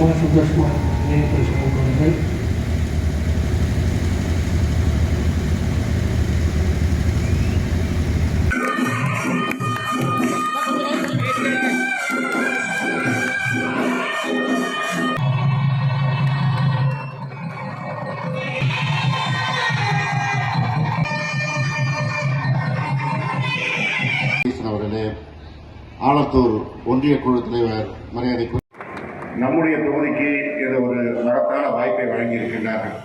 ம சுந்தர்குமார் நினைவுபடுத்திக் கொள்கிறேன் அவர்களே ஆலத்தூர் ஒன்றிய குழு தலைவர் மரியாதைக்கு நம்முடைய தொகுதிக்கு இது ஒரு மகத்தான வாய்ப்பை வழங்கியிருக்கின்றார்கள்.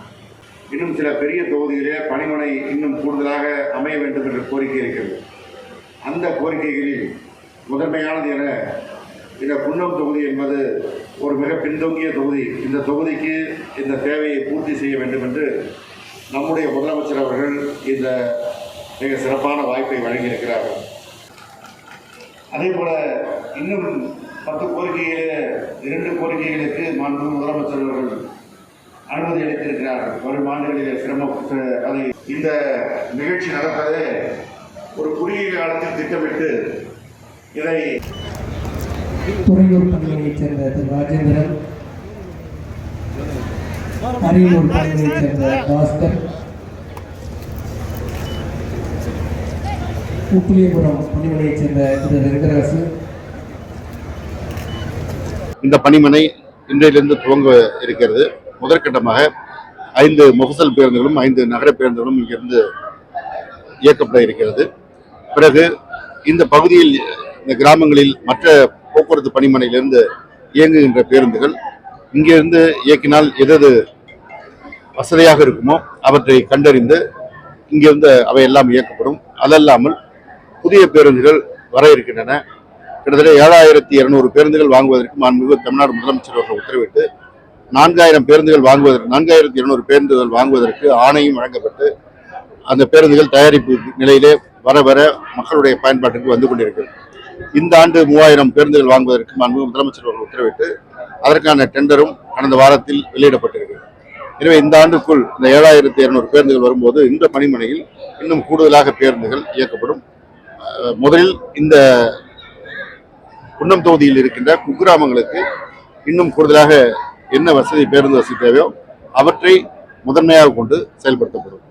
இன்னும் சில பெரிய தொகுதியிலே பணிமனை இன்னும் கூடுதலாக அமைய வேண்டும் என்ற கோரிக்கை இருக்கிறது. அந்த கோரிக்கைகளில் முதன்மையானது என இந்த குன்னம் தொகுதி என்பது ஒரு மிக பின்தங்கிய தொகுதி. இந்த தொகுதிக்கு இந்த தேவையை பூர்த்தி செய்ய வேண்டும் என்று நம்முடைய முதலமைச்சர் அவர்கள் இந்த மிக சிறப்பான வாய்ப்பை வழங்கியிருக்கிறார்கள். அதே போல் இன்னும் பத்து கோரிக்கைகளே இரண்டு கோரிக்கைகளுக்கு மாண்பு முதலமைச்சர் அவர்கள் அனுமதி அளித்திருக்கிறார்கள். வரும் ஆண்டுகளிலே சிரம அதை இந்த நிகழ்ச்சி நடப்பதே ஒரு குறுகிய காலத்தில் திட்டமிட்டு இதை துறையூர் பகுதியைச் சேர்ந்த திரு. ராஜேந்திரன் அரியலூர் பகுதியைச் சேர்ந்த பாஸ்கர் உப்பிலியபுரம் பணிமனையைச் சேர்ந்த திரு. ரெங்கராசு இந்த பணிமனை இன்றையிலிருந்து துவங்க இருக்கிறது. முதற்கட்டமாக ஐந்து முகசல் பேருந்துகளும் ஐந்து நகர பேருந்துகளும் இங்கிருந்து இயக்கப்பட இருக்கிறது. பிறகு இந்த பகுதியில் இந்த கிராமங்களில் மற்ற போக்குவரத்து பணிமனையிலிருந்து இயங்குகின்ற பேருந்துகள் இங்கிருந்து இயக்கினால் எதது வசதியாக இருக்குமோ அவற்றை கண்டறிந்து இங்கிருந்து அவை எல்லாம் இயக்கப்படும். அதல்லாமல் புதிய பேருந்துகள் வர இருக்கின்றன. கிட்டத்தட்ட ஏழாயிரத்தி இருநூறு பேருந்துகள் வாங்குவதற்கு மாண்புமிகு தமிழ்நாடு முதலமைச்சர் அவர்கள் உத்தரவிட்டு நான்காயிரம் பேருந்துகள் வாங்குவதற்கு நான்காயிரத்தி இருநூறு பேருந்துகள் வாங்குவதற்கு ஆணையும் வழங்கப்பட்டு அந்த பேருந்துகள் தயாரிப்பு நிலையிலே வர வர மக்களுடைய பயன்பாட்டுக்கு வந்து கொண்டிருக்கிறது. இந்த ஆண்டு மூவாயிரம் பேருந்துகள் வாங்குவதற்கு மாண்புமிகு முதலமைச்சர் அவர்கள் உத்தரவிட்டு அதற்கான டெண்டரும் கடந்த வாரத்தில் வெளியிடப்பட்டிருக்கிறது. எனவே இந்த ஆண்டுக்குள் இந்த ஏழாயிரத்தி இருநூறு பேருந்துகள் வரும்போது இந்த பணிமனையில் இன்னும் கூடுதலாக பேருந்துகள் இயக்கப்படும். முதலில் இந்த குன்னம் தொகுதியில் இருக்கின்ற குக்கிராமங்களுக்கு இன்னும் கூடுதலாக என்ன வசதி பேருந்து வசதி தேவையோ அவற்றை முதன்மையாக கொண்டு செயல்படுத்தப்படும்.